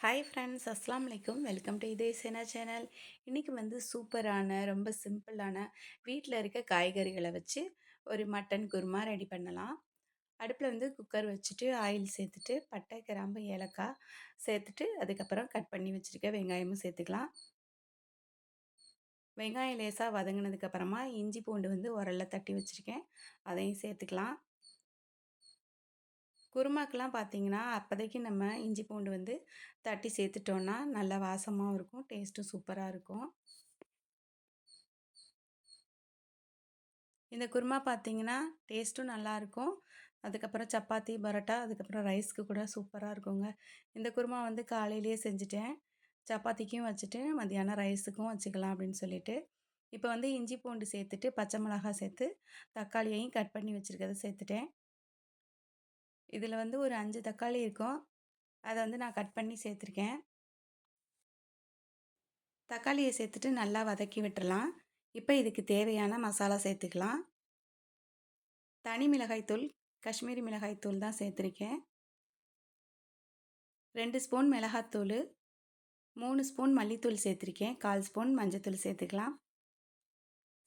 Hi friends அஸ்லாம் வலைக்கும் welcome to இதே சேனா சேனல் இன்றைக்கி வந்து சூப்பரான ரொம்ப சிம்பிளான வீட்டில் இருக்க காய்கறிகளை வச்சு ஒரு மட்டன் குருமா ரெடி பண்ணலாம். அடுப்பில் வந்து குக்கர் வச்சுட்டு ஆயில் சேர்த்துட்டு பட்டை கிராம்பு ஏலக்காய் சேர்த்துட்டு அதுக்கப்புறம் கட் பண்ணி வச்சுருக்க வெங்காயமும் சேர்த்துக்கலாம். வெங்காயம் லேசாக வதங்கினதுக்கப்புறமா இஞ்சி பூண்டு வந்து உரலில் தட்டி வச்சுருக்கேன். அதையும் சேர்த்துக்கலாம். குருமாக்கெலாம் பார்த்திங்கன்னா அப்போதைக்கு நம்ம இஞ்சி பூண்டு வந்து தட்டி சேர்த்துட்டோன்னா நல்லா வாசமாகவும் இருக்கும் டேஸ்ட்டும் சூப்பராக இருக்கும். இந்த குருமா பார்த்திங்கன்னா டேஸ்ட்டும் நல்லாயிருக்கும் அதுக்கப்புறம் சப்பாத்தி பரோட்டா அதுக்கப்புறம் ரைஸ்க்கு கூட சூப்பராக இருக்குங்க. இந்த குருமா வந்து காலையிலேயே செஞ்சுட்டேன். சப்பாத்திக்கும் வச்சுட்டு மத்தியானம் ரைஸுக்கும் வச்சுக்கலாம் அப்படின்னு சொல்லிட்டு. இப்போ வந்து இஞ்சி பூண்டு சேர்த்துட்டு பச்சை மிளகாய் சேர்த்து தக்காளியையும் கட் பண்ணி வச்சுருக்கிறத சேர்த்துட்டேன். இதில் வந்து ஒரு அஞ்சு தக்காளி இருக்கும். அதை வந்து நான் கட் பண்ணி சேர்த்துருக்கேன். தக்காளியை சேர்த்துட்டு நல்லா வதக்கி விட்டுடலாம் இப்போ இதுக்கு தேவையான மசாலா சேர்த்துக்கலாம். தனி மிளகாய்த்தூள் காஷ்மீரி மிளகாய்த்தூள் தான் சேர்த்துருக்கேன். ரெண்டு ஸ்பூன் மிளகாத்தூள் மூணு ஸ்பூன் மல்லித்தூள் சேர்த்துருக்கேன். கால் ஸ்பூன் மஞ்சத்தூள் சேர்த்துக்கலாம்.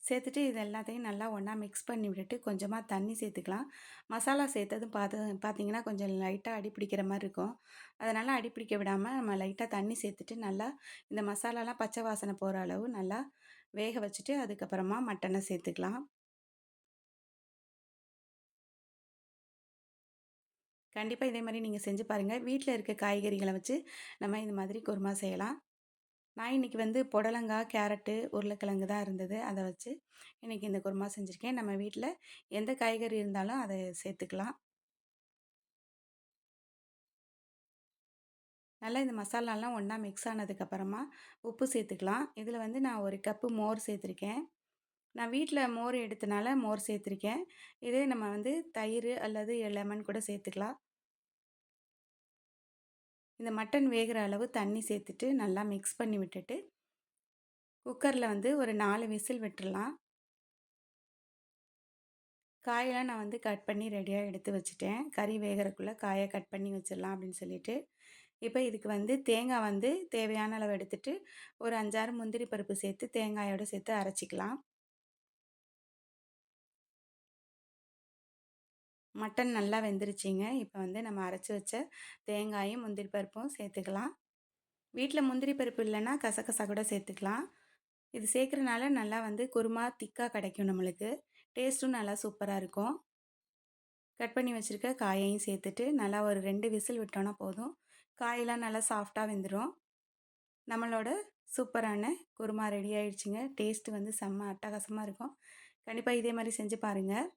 சேர்த்துட்டு இது எல்லாத்தையும் நல்லா ஒன்றா மிக்ஸ் பண்ணி விட்டுட்டு கொஞ்சமாக தண்ணி சேர்த்துக்கலாம். மசாலா சேர்த்ததும் பார்த்து பார்த்தீங்கன்னா கொஞ்சம் லைட்டாக அடி பிடிக்கிற மாதிரி இருக்கும். அதனால் அடி பிடிக்க விடாமல் நம்ம லைட்டாக தண்ணி சேர்த்துட்டு நல்லா இந்த மசாலாலாம் பச்சை வாசனை போகிற அளவு நல்லா வேக வச்சுட்டு அதுக்கப்புறமா மட்டனை சேர்த்துக்கலாம். கண்டிப்பாக இதே மாதிரி நீங்கள் செஞ்சு பாருங்கள் வீட்டில் இருக்க காய்கறிகளை வச்சு நம்ம இந்த மாதிரி குருமா செய்யலாம். நான் இன்றைக்கி வந்து புடலங்காய் கேரட்டு உருளைக்கிழங்கு தான் இருந்தது. அதை வச்சு இன்றைக்கி இந்த குருமா செஞ்சுருக்கேன். நம்ம வீட்டில் எந்த காய்கறி இருந்தாலும் அதை சேர்த்துக்கலாம். நல்லா இந்த மசாலாலாம் ஒன்றா மிக்ஸ் ஆனதுக்கப்புறமா உப்பு சேர்த்துக்கலாம். இதில் வந்து நான் ஒரு கப்பு மோர் சேர்த்துருக்கேன். நான் வீட்டில் மோர் எடுத்தனால மோர் சேர்த்துருக்கேன். இதே நம்ம வந்து தயிர் அல்லது லெமன் கூட சேர்த்துக்கலாம். இந்த மட்டன் வேகிற அளவு தண்ணி சேர்த்துட்டு நல்லா மிக்ஸ் பண்ணி விட்டுட்டு குக்கரில் வந்து ஒரு நாலு விசில் விட்டுடலாம் காயெல்லாம் நான் வந்து கட் பண்ணி ரெடியாக எடுத்து வச்சுட்டேன். கறி வேகிறக்குள்ளே காயை கட் பண்ணி வச்சிடலாம் அப்படின்னு சொல்லிட்டு. இப்போ இதுக்கு வந்து தேங்காய் வந்து தேவையான அளவு எடுத்துகிட்டு ஒரு அஞ்சாறு முந்திரி பருப்பு சேர்த்து தேங்காயோடு சேர்த்து அரைச்சிக்கலாம். மட்டன் நல்லா வெந்துருச்சிங்க. இப்போ வந்து நம்ம அரைச்சி வச்ச தேங்காயும் முந்திரி பருப்பும் சேர்த்துக்கலாம். வீட்டில் முந்திரி பருப்பு இல்லைன்னா கசகசா கூட சேர்த்துக்கலாம். இது சேர்க்குறனால நல்லா வந்து குருமா திக்காக கிடைக்கும் நம்மளுக்கு. டேஸ்ட்டும் நல்லா சூப்பராக இருக்கும். கட் பண்ணி வச்சுருக்க காயையும் சேர்த்துட்டு நல்லா ஒரு ரெண்டு விசில் விட்டோன்னா போதும். காயெல்லாம் நல்லா சாஃப்டாக வெந்துடும் நம்மளோட சூப்பரான குருமா ரெடி ஆயிடுச்சுங்க. டேஸ்ட்டு வந்து செம்ம அட்டகாசமாக இருக்கும். கண்டிப்பாக இதே மாதிரி செஞ்சு பாருங்கள்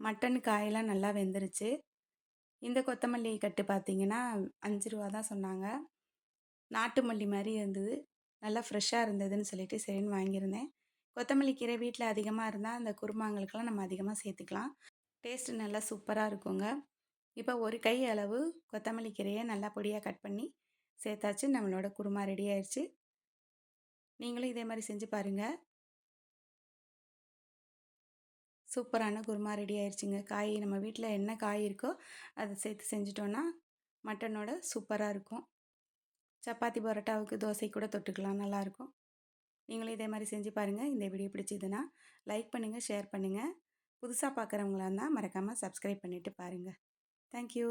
மட்டன் காயெல்லாம் நல்லா வெந்துருச்சு. இந்த கொத்தமல்லி கட்டு பார்த்தீங்கன்னா அஞ்சு ரூபா தான் சொன்னாங்க. நாட்டு மல்லி மாதிரி இருந்தது. நல்லா ஃப்ரெஷ்ஷாக இருந்ததுன்னு சொல்லிட்டு சரின்னு வாங்கியிருந்தேன். கொத்தமல்லி கீரை வீட்டில் அதிகமாக இருந்தால் அந்த குருமாங்களுக்கெல்லாம் நம்ம அதிகமாக சேர்த்துக்கலாம். டேஸ்ட்டு நல்லா சூப்பராக இருக்குங்க. இப்போ ஒரு கை அளவு கொத்தமல்லி கீரையை நல்லா பொடியாக கட் பண்ணி சேர்த்தாச்சு. நம்மளோட குருமா ரெடி ஆயிடுச்சு நீங்களும் இதே மாதிரி செஞ்சு பாருங்கள் சூப்பரான குருமா ரெடி ஆயிடுச்சுங்க காய் நம்ம வீட்டில் என்ன காய் இருக்கோ அதை சேர்த்து செஞ்சிட்டோன்னா மட்டனோட சூப்பராக இருக்கும். சப்பாத்தி பரோட்டாவுக்கு தோசை கூட தொட்டுக்கலாம் நல்லாயிருக்கும். நீங்களும் இதே மாதிரி செஞ்சு பாருங்கள் இந்த வீடியோ பிடிச்சதுன்னா லைக் பண்ணுங்கள் ஷேர் பண்ணுங்கள் புதுசாக பார்க்குறவங்களா இருந்தால் மறக்காமல் சப்ஸ்கிரைப் பண்ணிவிட்டு பாருங்கள் தேங்க்யூ